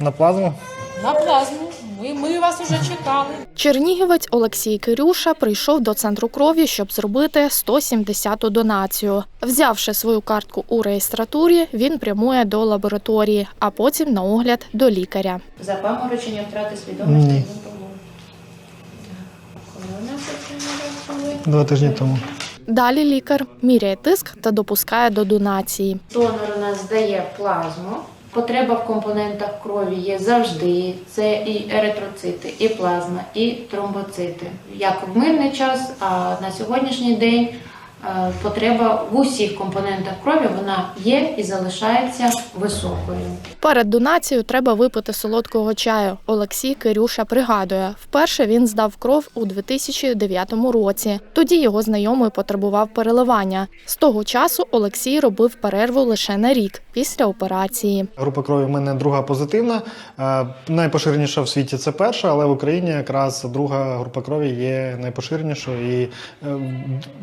На плазму. На плазму. Ми, ми вас уже чекали. Чернігівець Олексій Кирюша прийшов до центру крові, щоб зробити 170-ту донацію. Взявши свою картку у реєстратурі, він прямує до лабораторії, а потім на огляд до лікаря. Запаморочення втрати свідомості. Ні. не було. Коли у нас це? Два тижні тому. Далі лікар міряє тиск та допускає до донації. Донор у нас здає плазму. Потреба в компонентах крові є завжди. Це і еритроцити, і плазма, і тромбоцити. Як в мирний час, а на сьогоднішній день потреба в усіх компонентах крові вона є і залишається високою. Перед донацією треба випити солодкого чаю. Олексій Кирюша пригадує, вперше він здав кров у 2009 році. Тоді його знайомий потребував переливання. З того часу Олексій робив перерву лише на рік після операції. Група крові в мене друга позитивна. Е, Найпоширеніша в світі це перша, але в Україні якраз друга група крові є найпоширенішою. І е,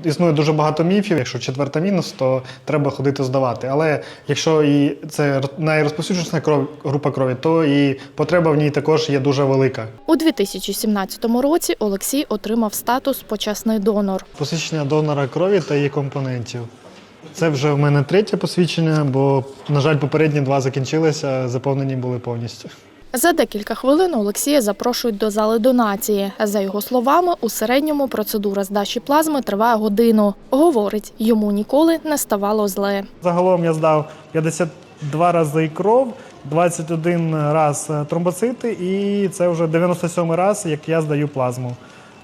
існує дуже багато міфів. Якщо четверта мінус, то треба ходити здавати. Але якщо і це найрозповсюдженіша кров, група крові, то і потреба в ній також є дуже велика. У 2017 році Олексій отримав статус почесний донор. Посвідчення донора крові та її компонентів. Це вже в мене третє посвідчення, бо, на жаль, попередні два закінчилися, заповнені були повністю. За декілька хвилин Олексія запрошують до зали донації. За його словами, у середньому процедура здачі плазми триває годину. Говорить, йому ніколи не ставало зле. Загалом я здав 52 рази кров, 21 раз тромбоцити, і це вже 97 раз, як я здаю плазму.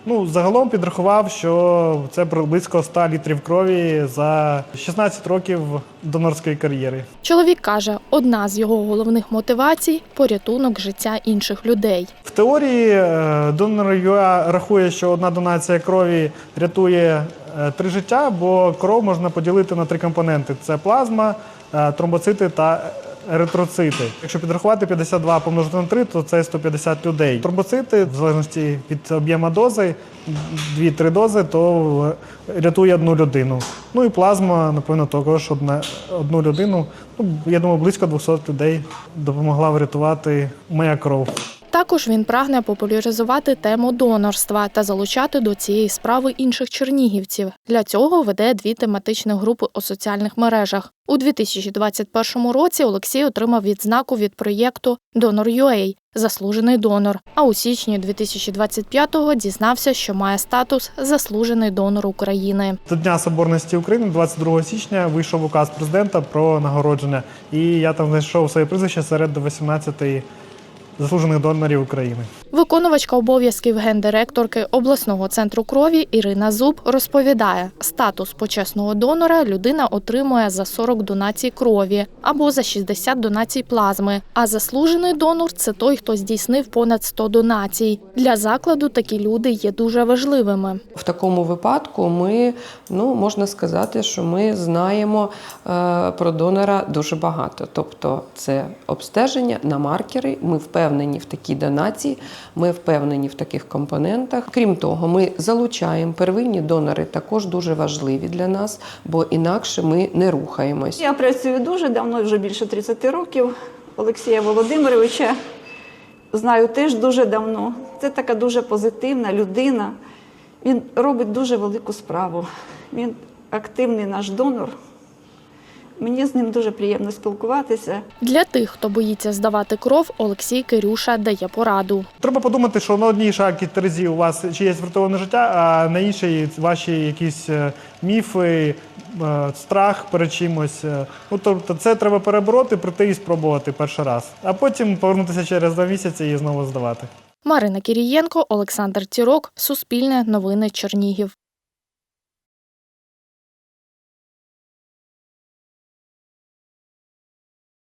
Ну, загалом підрахував, що це близько 100 літрів крові за 16 років донорської кар'єри. Чоловік каже, одна з його головних мотивацій порятунок життя інших людей. В теорії е, донор ЮА рахує, що одна донація крові рятує е, три життя, бо кров можна поділити на три компоненти: це плазма, е, тромбоцити та еритроцити. Якщо підрахувати 52 помножити на 3, то це 150 людей. Тромбоцити, в залежності від об'єму дози, 2-3 дози, то рятує одну людину. Ну і плазма, напевно, також одна, одну людину. Ну, я думаю, близько 200 людей допомогла врятувати моя кров. Також він прагне популяризувати тему донорства та залучати до цієї справи інших чернігівців. Для цього веде дві тематичні групи у соціальних мережах. У 2021 році Олексій отримав відзнаку від проєкту Donor.ua Заслужений донор. А у січні 2025-го дізнався, що має статус Заслужений донор України. До Дня Соборності України, 22 січня, вийшов указ президента про нагородження, і я там знайшов своє прізвище серед 18 заслужених донорів України. Виконувачка обов'язків гендиректорки обласного центру крові Ірина Зуб розповідає, статус почесного донора людина отримує за 40 донацій крові або за 60 донацій плазми. А заслужений донор це той, хто здійснив понад 100 донацій. Для закладу такі люди є дуже важливими. В такому випадку ми, ну можна сказати, що ми знаємо е, про донора дуже багато. Тобто, це обстеження на маркери. Ми впевнені в такій донації, ми впевнені в таких компонентах. Крім того, ми залучаємо первинні донори, також дуже важливі для нас, бо інакше ми не рухаємось. Я працюю дуже давно, вже більше 30 років. Олексія Володимировича знаю теж дуже давно. Це така дуже позитивна людина. Він робить дуже велику справу. Він активний наш донор. Мені з ним дуже приємно спілкуватися. Для тих, хто боїться здавати кров, Олексій Кирюша дає пораду. Треба подумати, що на одній шагі терезі у вас чиєсь врятоване життя, а на іншій ваші якісь е, міфи, е, страх перед чимось. Е, Ну тобто, це треба перебороти, прийти і спробувати перший раз, а потім повернутися через два місяці і знову здавати. Марина Кірієнко, Олександр Тірок, Суспільне новини Чернігів.